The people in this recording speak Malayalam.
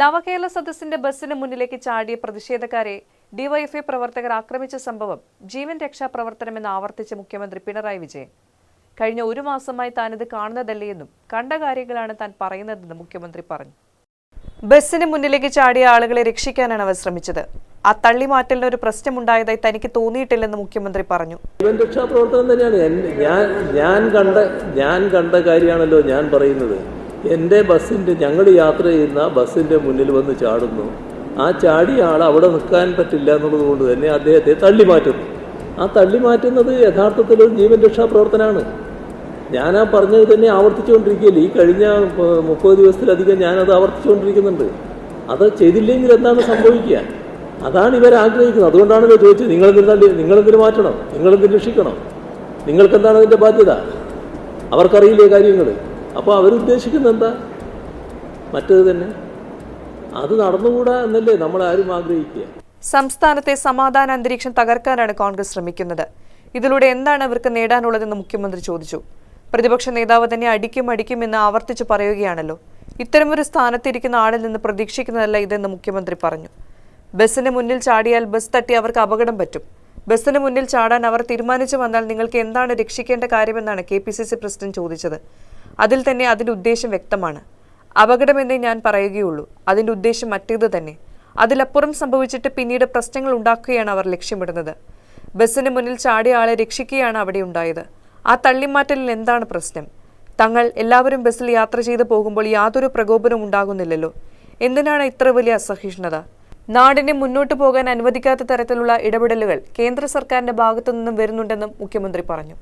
നവകേരള സദസ്സിന്റെ ബസ്സിന് മുന്നിലേക്ക് ചാടിയ പ്രതിഷേധക്കാരെ ഡിവൈഎഫ്ഐ പ്രവർത്തകർ ആക്രമിച്ച സംഭവം ജീവൻ രക്ഷാ പ്രവർത്തനമെന്ന് ആവർത്തിച്ച മുഖ്യമന്ത്രി പിണറായി വിജയൻ. കഴിഞ്ഞ ഒരു മാസമായി താനിത് കാണുന്നതല്ലേയെന്നും കണ്ട കാര്യങ്ങളാണ് താൻ പറയുന്നതെന്നും മുഖ്യമന്ത്രി പറഞ്ഞു. ബസ്സിന് മുന്നിലേക്ക് ചാടിയ ആളുകളെ രക്ഷിക്കാനാണ് അവർ ശ്രമിച്ചത്. ആ തള്ളിമാറ്റലിന് ഒരു പ്രശ്നമുണ്ടായതായി തനിക്ക് തോന്നിയിട്ടില്ലെന്ന് മുഖ്യമന്ത്രി പറഞ്ഞു. ജീവൻ രക്ഷാ പ്രവർത്തനം തന്നെയാണ്. ഞാൻ ഞാൻ കണ്ട ഞാൻ കണ്ട കാര്യമാണല്ലോ ഞാൻ പറയുന്നത്. എന്റെ ബസ്സിന്റെ ഞങ്ങൾ യാത്ര ചെയ്യുന്ന ബസ്സിന്റെ മുന്നിൽ വന്ന് ചാടുന്നു. ആ ചാടിയ ആൾ അവിടെ നിൽക്കാൻ പറ്റില്ല എന്നുള്ളത് കൊണ്ട് തന്നെ അദ്ദേഹത്തെ തള്ളി മാറ്റുന്നു ആ തള്ളി മാറ്റുന്നത് യഥാർത്ഥത്തിൽ ഒരു ജീവൻ രക്ഷാപ്രവർത്തനമാണ് ഞാൻ ആ പറഞ്ഞത് തന്നെ ആവർത്തിച്ചുകൊണ്ടിരിക്കുകയില്ല? ഈ കഴിഞ്ഞ മുപ്പത് ദിവസത്തിലധികം ഞാനത് ആവർത്തിച്ചുകൊണ്ടിരിക്കുന്നുണ്ട്. അത് ചെയ്തില്ലെങ്കിൽ എന്താണ് സംഭവിക്കുക? അതാണ് ഇവർ ആഗ്രഹിക്കുന്നത്. അതുകൊണ്ടാണല്ലോ ചോദിച്ചത് നിങ്ങളെന്തിന് തള്ളി നിങ്ങളെന്തിന് മാറ്റണം? നിങ്ങളെന്തിന് രക്ഷിക്കണം? നിങ്ങൾക്കെന്താണ് അതിന്റെ ബാധ്യത? അവർക്കറിയില്ലേ കാര്യങ്ങൾ? അപ്പോൾ അവരുദ്ദേശിക്കുന്നത് എന്താ? മറ്റത് തന്നെ. അത് നടന്നുകൂടാ എന്നല്ലേ നമ്മൾ ആരും ആഗ്രഹിക്കുക. സംസ്ഥാനത്തെ സമാധാന അന്തരീക്ഷം തകർക്കാനാണ് കോൺഗ്രസ് ശ്രമിക്കുന്നത്. ഇതിലൂടെ എന്താണ് അവർക്ക് നേടാനുള്ളതെന്ന് മുഖ്യമന്ത്രി ചോദിച്ചു. പ്രതിപക്ഷ നേതാവ് തന്നെ അടിക്കും അടിക്കും എന്ന് ആവർത്തിച്ചു പറയുകയാണല്ലോ. ഇത്തരമൊരു സ്ഥാനത്തിരിക്കുന്ന ആളിൽ നിന്ന് പ്രതീക്ഷിക്കുന്നതല്ല ഇതെന്ന് മുഖ്യമന്ത്രി പറഞ്ഞു. ബസ്സിന് മുന്നിൽ ചാടിയാൽ ബസ് തട്ടി അവർക്ക് അപകടം പറ്റും. ബസ്സിന് മുന്നിൽ ചാടാൻ അവർ തീരുമാനിച്ചു വന്നാൽ നിങ്ങൾക്ക് എന്താണ് രക്ഷിക്കേണ്ട കാര്യമെന്നാണ് K P C C president ചോദിച്ചത്. അതിൽ തന്നെ അതിന്റെ ഉദ്ദേശം വ്യക്തമാണ്. അപകടമെന്നേ ഞാൻ പറയുകയുള്ളൂ. അതിന്റെ ഉദ്ദേശം മറ്റേത് തന്നെ. അതിലപ്പുറം സംഭവിച്ചിട്ട് പിന്നീട് പ്രശ്നങ്ങൾ ഉണ്ടാക്കുകയാണ് അവർ ലക്ഷ്യമിടുന്നത്. ബസ്സിന് മുന്നിൽ ചാടിയ ആളെ രക്ഷിക്കുകയാണ് അവിടെ ഉണ്ടായത്. ആ തള്ളിമാറ്റലിൽ എന്താണ് പ്രശ്നം? തങ്ങൾ എല്ലാവരും ബസ്സിൽ യാത്ര ചെയ്തു പോകുമ്പോൾ യാതൊരു പ്രകോപനവും ഉണ്ടാകുന്നില്ലല്ലോ. എന്തിനാണ് ഇത്ര വലിയ അസഹിഷ്ണുത? നാടിനെ മുന്നോട്ട് പോകാൻ അനുവദിക്കാത്ത തരത്തിലുള്ള ഇടപെടലുകൾ കേന്ദ്ര സർക്കാരിന്റെ ഭാഗത്തു നിന്നും വരുന്നുണ്ടെന്നും മുഖ്യമന്ത്രി പറഞ്ഞു.